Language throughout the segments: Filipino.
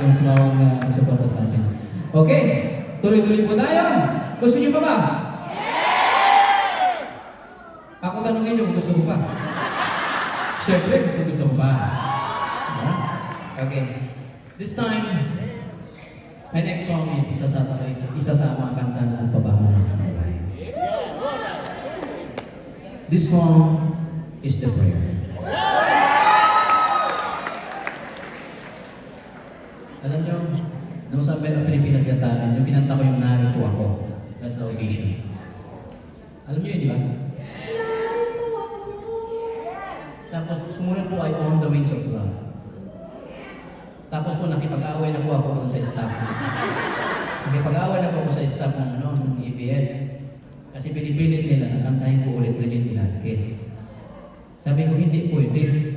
Mas mawang uh, suporta sa atin. Okay, tuloy-tuloy po tayo. Gusto niyo pa ba? Ako tanongin niyo kung gusto ko pa. Siyempre, gusto, gusto ko pa. Okay. This time, my next song is isa sa isa sa mga kanta na nagpabago. This song is the prayer. Alam niyo, nung sa Pilipinas Got Talent, yung kinanta ko yung narito ako. That's the occasion. Alam niyo yun, di ba? Tapos sumunod po ay On the Wings of Love. Tapos po nakipag-away na po ako dun sa staff. nakipag-away na po ako sa staff ng, ano, ng ABS. Kasi pinipilit nila na kantahin ko ulit Regine Velasquez. Sabi ko, hindi pwede.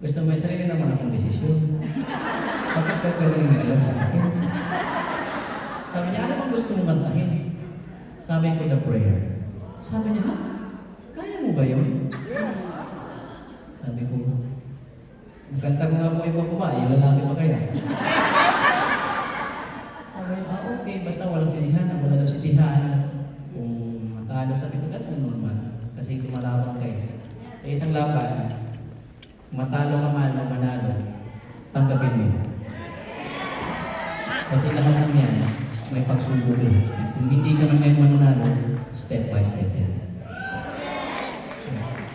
Gusto may sarili naman akong desisyon. Bakit ka pero hindi alam sa akin? Sabi niya, ano bang gusto mong kantahin? Sabi ko, the prayer. Sabi niya, ha? Kaya mo ba yun? Sabi ko, Magkanta ko nga po iba ko ba? Yung lalaki ba kaya? Sabi niya, ah okay, basta walang sisihan. Wala daw sisihan. Kung matalo, sabi ko, that's normal. Kasi kumalawang kayo. Sa isang laban, matalo ka man o manalo, tanggapin mo. Kasi lahat ng yan, may pagsubok eh. Kung hindi ka man ngayon mananalo, step by step yan.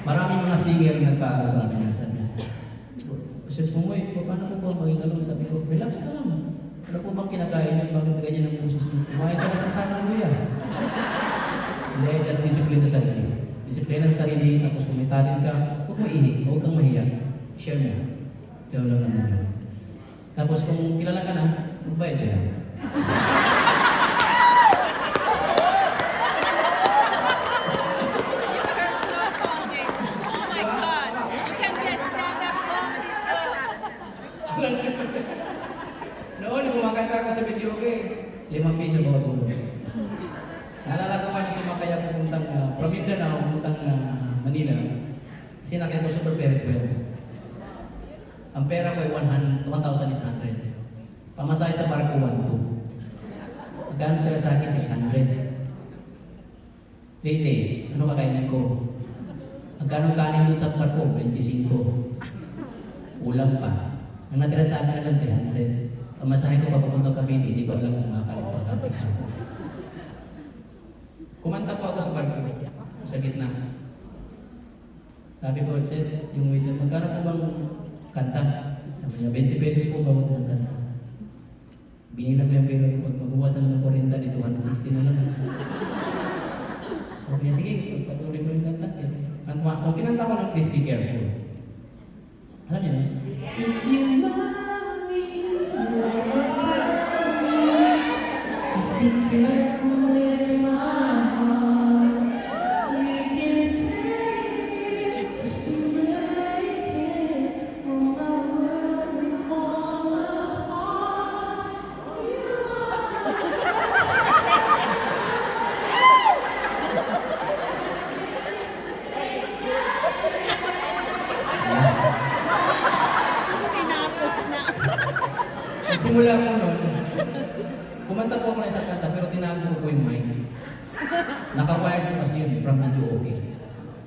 Maraming mga singer nagparo sa akin. Sabi niya, Sir Pumoy, paano po ba maging? Sabi ko, relax ka lang. Ano po bang kinakain niyo? Bakit ganyan ang puso niyo? Kumain ka na sa sana yan. Hindi, just discipline sa sarili. Disiplina sa sarili, tapos talent ka, huwag mo ihi, huwag kang mahiya. Share mo. Ito lang naman yun. Tapos kung kilala ka na, magbayad too. Noon, kumakanta ako sa video ko eh. Limang piso bawat ulo. Naalala ko man si Makaya pupuntang uh, from Mindanao, pupuntang uh, Manila. Kasi nakita ko super very 12. Ang pera ko ay 100 1,800. Pamasahe sa barko 1,200. Magkano pera sa akin? 600. 3 days. Ano kakainin ko? Magkano kanin dun sa barko? 25. Ulam pa. Ang natira sa akin lang 300. Pamasahe ko papupunta kami, hindi ko alam kung makakalit pa. Kumanta po ako sa barko, sa gitna. Sabi ko, sir, yung waiter, magkano po bang kanta? Sabi niya, 20 pesos po bawat isang kanta. Binilang ko yung pero pag magbuwasan ng 40 dito, 160 na lang. Sabi niya, sige, pagpatuloy mo yung kanta. Kung kinanta ko ng Please Be Careful. Alam niyo na?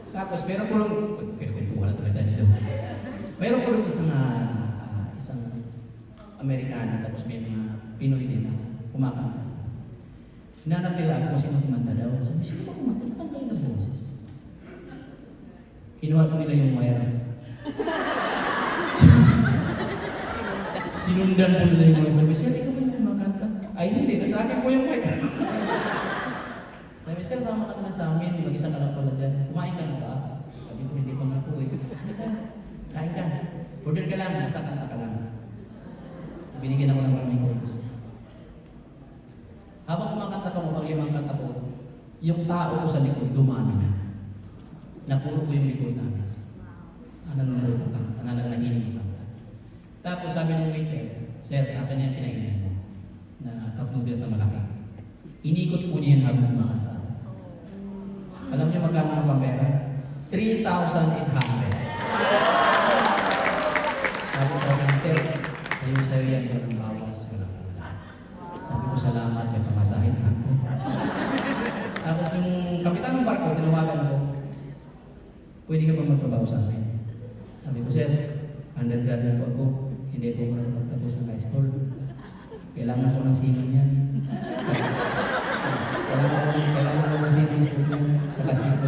Tapos meron po nung, pero kwentuhan na talaga dito. Meron po nung isang, ah, isang Amerikano tapos may mga Pinoy din na kumakanta. Hinanap nila ako kung sino kumanta daw. Sabi, sino ba kumanta? Ang galing ng boses. Kinuha ko nila yung wire. Sinundan po nila yung mga sabi, Sir, ikaw ba yung kumakanta? Ay, hindi. Nasa akin po yung sabi, Sir, sama ka naman sa amin. Mag-isa ka lang pala dyan. Kumain ka na ba? Sabi ko, hindi pa nga po. Eh. Kain ka. Order ka lang. Basta kanta ka lang. Binigyan ako ng maraming coins. Habang kumakanta ko, pag limang kanta ko, yung tao ko sa likod, dumami na. Napuno ko yung likod namin. Ano nanonood ng kanta? Nananahiling ng kanta. Tapos sabi ng waiter, Sir, akin yan kinainan mo na noodles na malaki. Inikot po niya yan habang. Alam niyo magkano ang papera? 3,800. Sabi sa akin, sir, sa iyo yan, walang bawas, walang kulang. Sabi ko, salamat, may pamasahin ako. Tapos yung kapitan ng barko, tinawagan ko, pwede ka ba magtrabaho sa akin? Sabi ko, sir, undergrad na po ako. Hindi po ko na magtapos ng high school. Kailangan ko ng sino niyan.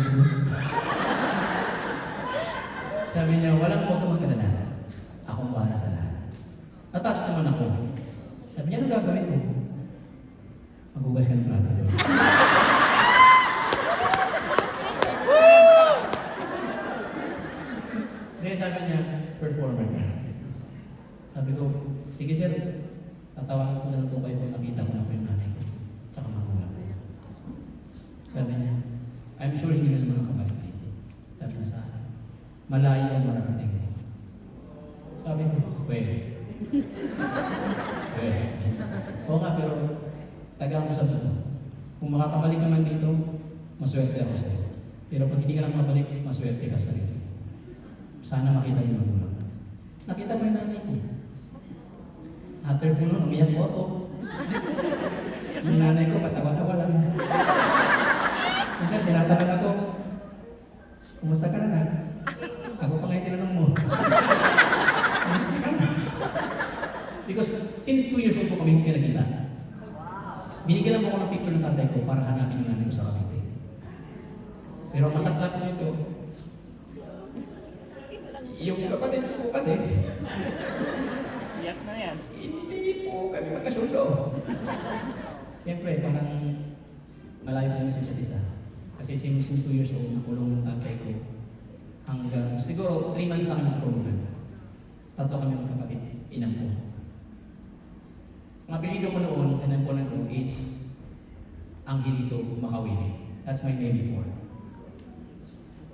Sabi niya, walang mo magkalala. Akong bahala sa lahat. Attached naman ako. Sabi niya, ano gagawin ko? Maghugas ka ng plato. Hindi, sabi niya, performer. Sabi ko, sige sir, tatawagan ko na lang po kayo kung nakita ko na po yung nanay ko. Tsaka magulang. Sabi niya, I'm sure hindi na naman nakabalik dito. Sabi niya sa akin, malayo ang mararating ko. Sabi ko, pwede. pwede. Oo nga, pero taga mo sa buto. Kung makakabalik ka man dito, maswerte ako sa'yo. Pero pag hindi ka lang mabalik, maswerte ka sa rin. Sana makita niyo magulang. Nakita mo yung nanay ko. After ko nun, umiyak po ako. yung nanay ko, patawa-tawa lang. Minsan, tinatanong ako, Kumusta ka na? Ako pa ngayon tinanong mo. Kumusta ka na? Because since two years old po kami pinagkita, binigyan lang ako ng picture ng tatay ko para hanapin yung nanay ko sa Cavite. Pero masaklat po ito, yung kapatid ko kasi, Iyak na yan. hindi po kami magkasundo. Siyempre, parang malayo kami sa isa't isa. Kasi since, since two years old, nakulong ng tatay ko. Hanggang, siguro, three months lang kami sa kulungan. Tatlo kami magkapatid, inang po. Ang apelido ko noon sa nampunan ko is Angelito Makawili. That's my name before.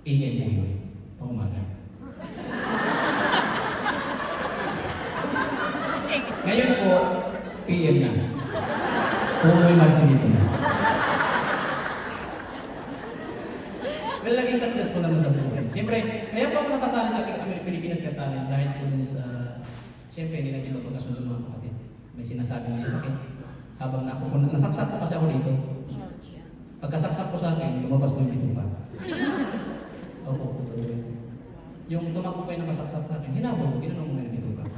AM po yun. Pang umaga. Ngayon po, PM na. Marcelito na. Well, naging successful naman sa buhay. Siyempre, kaya po ako napasali sa Pil- Pilipinas Got Talent dahil po dun sa... Siyempre, hindi natin mapagkasundo mga kapatid. May sinasabi ng sakit. Habang na ako, nasaksak po kasi ako dito. Pagkasaksak ko sa akin, lumabas po yung bituka. Opo, totoo yun. Yung tumakbo po yung nakasaksak sa akin, hinabol ko, ginanong mo yung bituka.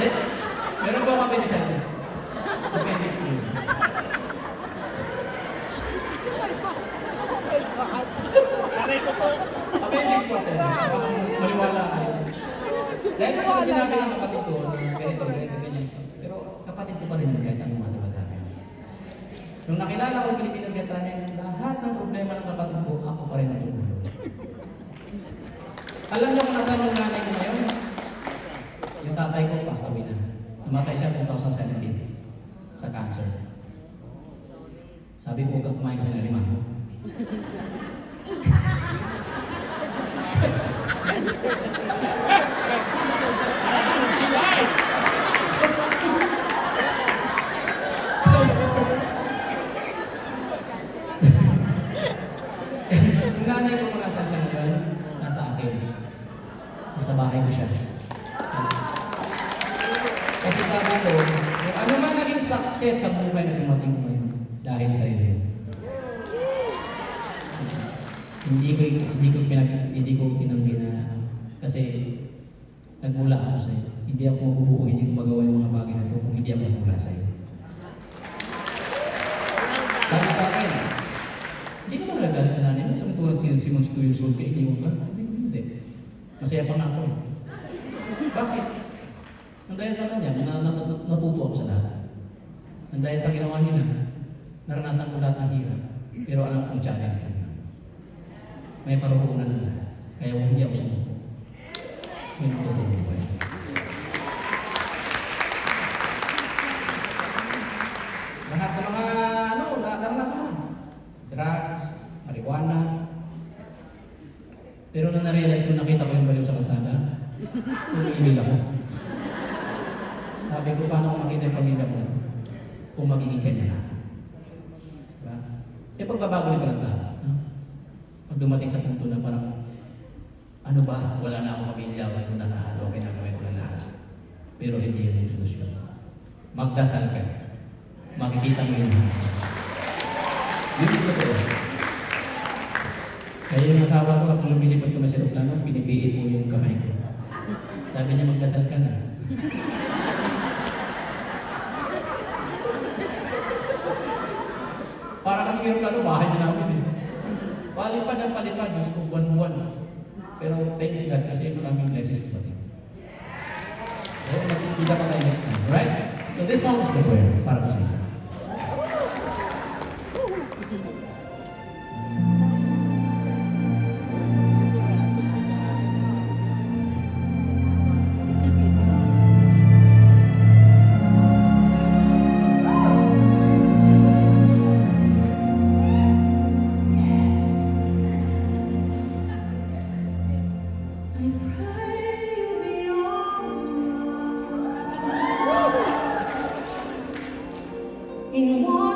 Eh, Meron po ako appendicitis. Appendix po yun. Ko po. Appendix po ako. Maliwala kayo. Dahil po kasi sinabi ng kapatid ko, ganito, ganito, ganyan. Pero kapatid ko pa rin yun, kahit anong matawag namin. Nung nakilala ko yung Pilipinas Got Talent, lahat ng problema ng kapatid ko, ako pa rin ang tumulong. Alam niyo kung nasaan yung nanay ko ngayon? Yung tatay ko, passed away na. Namatay siya 2017 sa cancer. Sabi ko, huwag kang kumain kasi ng lima. Nanay ko ngayon, nasa akin. Nasa bahay ko siya. Kasi sabi ko, ano man naging success sa buhay na dumating ko dahil sa iyo. Hindi ko hindi ko pinag hindi ko tinanggi na kasi nagmula ako sa iyo. Hindi ako mabubuo, hindi ko magawa yung mga bagay na ito kung hindi ako nagmula sa iyo. Sabi sa akin, hindi ko magagalit sa nanay mo. Sabi ko, si Simon two years old ka, iniwan ka. Hindi. Masaya pa nga ako. eh. Bakit? Nang dahil sa kanya, na, na, na- natuto ako sa lahat. Nang dahil sa ginawa niya na, naranasan ko lahat ng hirap. Pero alam kong challenge. May paroonan na. Kaya huwag hindi ako sumuko. Yun ang totoo. Lahat ng mga ano, na- naranasan ko. Drugs, marijuana. Pero nang na-realize ko, nakita ko yung baliw sa kalsada, tumigil ako. Sabi ko, paano ko makita yung pamilya ko kung magiging kanya na? Diba? Eh, pagbabago nito ng tao. No? Pag dumating sa punto na parang, ano ba, wala na akong pamilya, wala ko na lahat, okay na gawin ko na lahat. Pero hindi yun yung solusyon. Magdasal ka. Makikita mo yun. Yun yung totoo. Kaya yung asawa ko, kapag lumilipad kami sa aeroplano, pinipiit po yung kamay ko. Sabi niya, magdasal ka na. Para kasi yung aeroplano, bahay na namin eh. Palipad ang palipad, Diyos ko, buwan-buwan. Pero thanks God kasi maraming blessings po pati. So, magsikita pa tayo next time. Right? So this song is the prayer para po sa inyo. more.